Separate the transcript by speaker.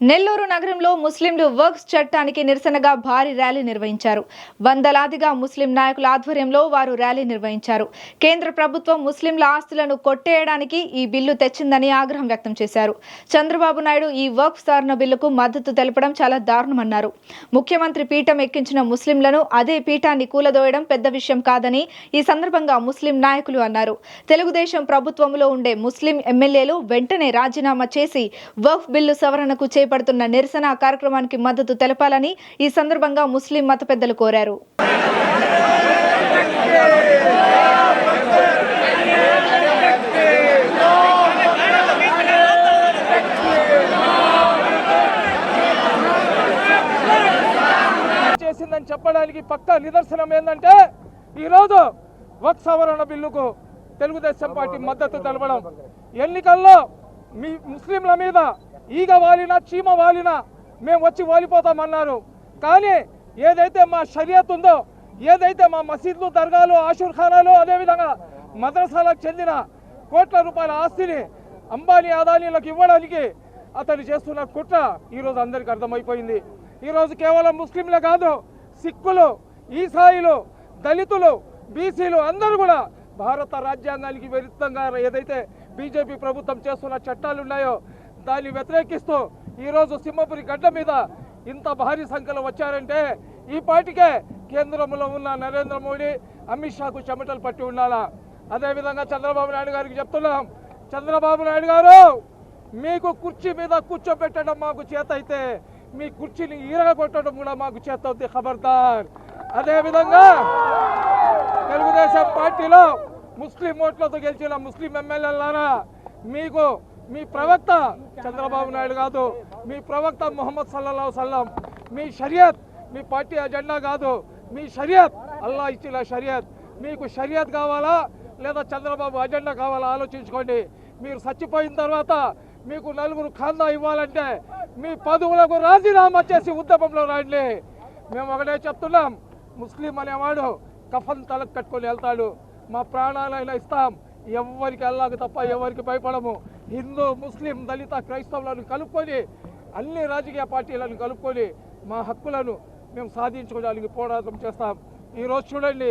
Speaker 1: నెల్లూరు నగరంలో ముస్లింలు వర్క్స్ చట్టానికి నిరసనగా భారీ ర్యాలీ నిర్వహించారు. వందలాదిగా ముస్లిం నాయకుల ఆధ్వర్యంలో వారు ర్యాలీ నిర్వహించారు. కేంద్ర ప్రభుత్వం ముస్లింల ఆస్తులను కొట్టేయడానికి ఈ బిల్లు తెచ్చిందని ఆగ్రహం వ్యక్తం చేశారు. చంద్రబాబు నాయుడు ఈ వర్క్ సవరణ బిల్లుకు మద్దతు తెలపడం చాలా దారుణమన్నారు. ముఖ్యమంత్రి పీఠం ఎక్కించిన ముస్లింలను అదే పీఠాన్ని కూలదోయడం పెద్ద విషయం కాదని ఈ సందర్భంగా ముస్లిం నాయకులు అన్నారు. తెలుగుదేశం ప్రభుత్వంలో ఉండే ముస్లిం ఎమ్మెల్యేలు వెంటనే రాజీనామా చేసి వర్క్ బిల్లు సవరణకు చేపడుతున్న నిరసన కార్యక్రమానికి మద్దతు తెలపాలని ఈ సందర్భంగా ముస్లిం మత పెద్దలు కోరారు.
Speaker 2: చేసిందని చెప్పడానికి పక్కా నిదర్శనం ఏంటంటే ఈరోజు వక్ సవరణ బిల్లుకు తెలుగుదేశం పార్టీ మద్దతు తెలపడం. ఎన్నికల్లో మీ ముస్లింల మీద ఈగ వాలినా చీమ వాలినా మేము వచ్చి వాలిపోతామన్నారు. కానీ ఏదైతే మా షరియత్ ఉందో ఏదైతే మా మసీద్లు దర్గాలు ఆషూర్ ఖానాలు అదేవిధంగా మద్రసాలకు చెందిన కోట్ల రూపాయల ఆస్తిని అంబానీ అదానీలకు ఇవ్వడానికి అతను చేస్తున్న కుట్ర ఈరోజు అందరికీ అర్థమైపోయింది. ఈరోజు కేవలం ముస్లింలే కాదు సిక్కులు ఈసాయిలు దళితులు బీసీలు అందరూ కూడా భారత రాజ్యాంగానికి విరుద్ధంగా ఏదైతే బీజేపీ ప్రభుత్వం చేస్తున్న చట్టాలు ఉన్నాయో దాన్ని వ్యతిరేకిస్తూ ఈరోజు సింహపురి గడ్డ మీద ఇంత భారీ సంఖ్యలో వచ్చారంటే ఈ పార్టీకే కేంద్రంలో ఉన్న నరేంద్ర మోడీ అమిత్ షాకు చెమటలు పట్టి ఉండాలా? అదేవిధంగా చంద్రబాబు నాయుడు గారికి చెప్తున్నాం. చంద్రబాబు నాయుడు గారు మీకు కుర్చీ మీద కూర్చోబెట్టడం మాకు చేత అయితే మీ కుర్చీని ఈరగొట్టడం కూడా మాకు చేత అవుతుంది ఖబర్దార్. అదేవిధంగా తెలుగుదేశం పార్టీలో ముస్లిం ఓట్లతో గెలిచిన ముస్లిం ఎమ్మెల్యేలారా మీకు మీ ప్రవక్త చంద్రబాబు నాయుడు కాదు మీ ప్రవక్త మొహమ్మద్ సల్లా సల్లం మీ షరియత్ మీ పార్టీ అజెండా కాదు మీ షరియత్ అల్లా ఇచ్చిన షరియత్. మీకు షరియత్ కావాలా లేదా చంద్రబాబు అజెండా కావాలా ఆలోచించుకోండి. మీరు చచ్చిపోయిన తర్వాత మీకు నలుగురు ఖాందా ఇవ్వాలంటే మీ పదవులకు రాజీనామా చేసి ఉద్యమంలో రండి మేము ఒకటే చెప్తున్నాం ముస్లిం అనేవాడు కఫన్ తలకు కట్టుకొని వెళ్తాడు. మా ప్రాణాలైనా ఇస్తాం. ఎవరికి వెళ్ళాక తప్ప ఎవరికి భయపడము. హిందూ ముస్లిం దళిత క్రైస్తవులను కలుపుకొని అన్ని రాజకీయ పార్టీలను కలుపుకొని మా హక్కులను మేము సాధించుకోవడానికి పోరాటం చేస్తాం. ఈరోజు చూడండి